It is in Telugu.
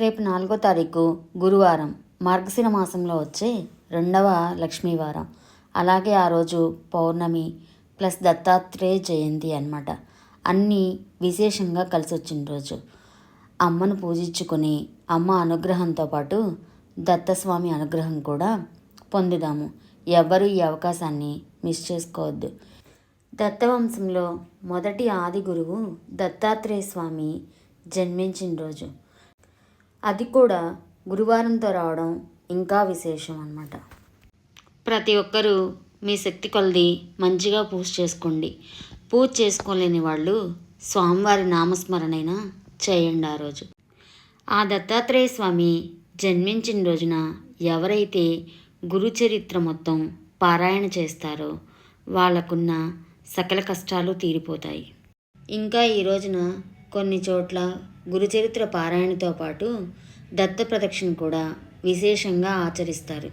రేపు నాలుగో తారీఖు గురువారం మార్గశిర మాసంలో వచ్చే రెండవ లక్ష్మీవారం. అలాగే ఆ రోజు పౌర్ణమి ప్లస్ దత్తాత్రేయ జయంతి అన్నమాట. అన్నీ విశేషంగా కలిసి వచ్చిన రోజు. అమ్మను పూజించుకొని అమ్మ అనుగ్రహంతో పాటు దత్తస్వామి అనుగ్రహం కూడా పొందుదాము. ఎవ్వరూ ఈ అవకాశాన్ని మిస్ చేసుకోవద్దు. దత్తవంశంలో మొదటి ఆది గురువు దత్తాత్రేయ స్వామి జన్మించిన రోజు. అది కూడా గురువారంతో రావడం ఇంకా విశేషం అన్నమాట. ప్రతి ఒక్కరూ మీ శక్తి కొలది మంచిగా పూజ చేసుకోండి. పూజ చేసుకోలేని వాళ్ళు స్వామివారి నామస్మరణైనా చేయండి ఆ రోజు. ఆ దత్తాత్రేయ స్వామి జన్మించిన రోజున ఎవరైతే గురుచరిత్ర మొత్తం పారాయణ చేస్తారో వాళ్ళకున్న సకల కష్టాలు తీరిపోతాయి. ఇంకా ఈ రోజున కొన్ని చోట్ల గురుచరిత్ర పారాయణతో పాటు దత్త ప్రదక్షిణ కూడా విశేషంగా ఆచరిస్తారు.